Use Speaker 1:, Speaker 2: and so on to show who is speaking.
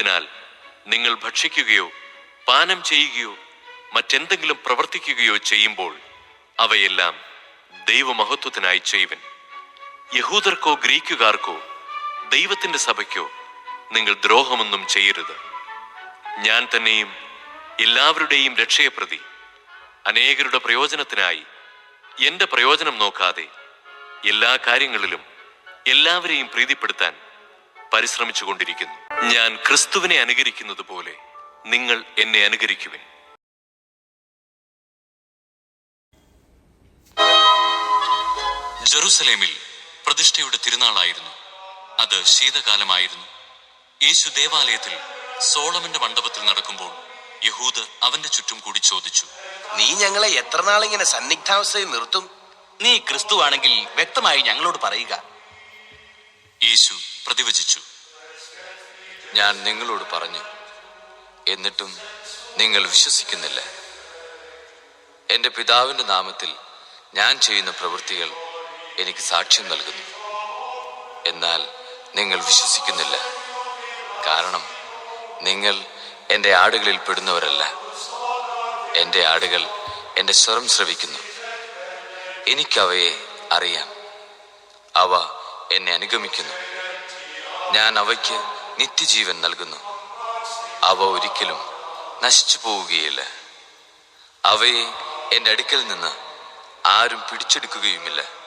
Speaker 1: അതിനാൽ നിങ്ങൾ ഭക്ഷിക്കുകയോ പാനം ചെയ്യുകയോ മറ്റെന്തെങ്കിലും പ്രവർത്തിക്കുകയോ ചെയ്യുമ്പോൾ അവയെല്ലാം ദൈവമഹത്വത്തിനായി ചെയ്യുവൻ. യഹൂദർക്കോ ഗ്രീക്കുകാർക്കോ ദൈവത്തിന്റെ സഭയ്ക്കോ നിങ്ങൾ ദ്രോഹമൊന്നും ചെയ്യരുത്. ഞാൻ തന്നെയും എല്ലാവരുടെയും രക്ഷയെ പ്രതി അനേകരുടെ പ്രയോജനത്തിനായി എന്റെ പ്രയോജനം നോക്കാതെ എല്ലാ കാര്യങ്ങളിലും എല്ലാവരെയും പ്രീതിപ്പെടുത്താൻ പരിശ്രമിച്ചു കൊണ്ടിരിക്കുന്നു ഞാൻ ക്രിസ്തുവിനെ അനുകരിക്കുന്നത് പോലെ നിങ്ങൾ എന്നെ അനുകരിക്കുവിൻ. ജെറുസലേമിൽ പ്രതിഷ്ഠയുടെ തിരുനാളായിരുന്നു. അത് ശീതകാലമായിരുന്നു. യേശു ദേവാലയത്തിൽ സോളമന്റെ മണ്ഡപത്തിൽ നടക്കുമ്പോൾ യഹൂദർ അവന്റെ ചുറ്റും കൂടി ചോദിച്ചു
Speaker 2: നീ ഞങ്ങളെ എത്ര നാളിങ്ങനെ സന്നിഗ്ധാവസ്ഥയിൽ നിർത്തും?
Speaker 3: നീ ക്രിസ്തുവാണെങ്കിൽ വ്യക്തമായി ഞങ്ങളോട് പറയുക.
Speaker 1: യേശു പ്രതിവചിച്ചു
Speaker 4: ഞാൻ നിങ്ങളോട് പറഞ്ഞു എന്നിട്ടും നിങ്ങൾ വിശ്വസിക്കുന്നില്ല. എന്റെ പിതാവിന്റെ നാമത്തിൽ ഞാൻ ചെയ്യുന്ന പ്രവൃത്തികൾ എനിക്ക് സാക്ഷ്യം നൽകുന്നു. എന്നാൽ നിങ്ങൾ വിശ്വസിക്കുന്നില്ല. കാരണം നിങ്ങൾ എന്റെ ആടുകളിൽ പെടുന്നവരല്ല. എന്റെ ആടുകൾ എന്റെ സ്വരം ശ്രവിക്കുന്നു. എനിക്കവയെ അറിയാം. അവ എന്നെ അനുഗമിക്കുന്നു. ഞാൻ അവയ്ക്ക് നിത്യജീവൻ നൽകുന്നു. അവ ഒരിക്കലും നശിച്ചു പോവുകയില്ല. അവയെ എന്റെ അടുക്കൽ നിന്ന് ആരും പിടിച്ചെടുക്കുകയുമില്ല.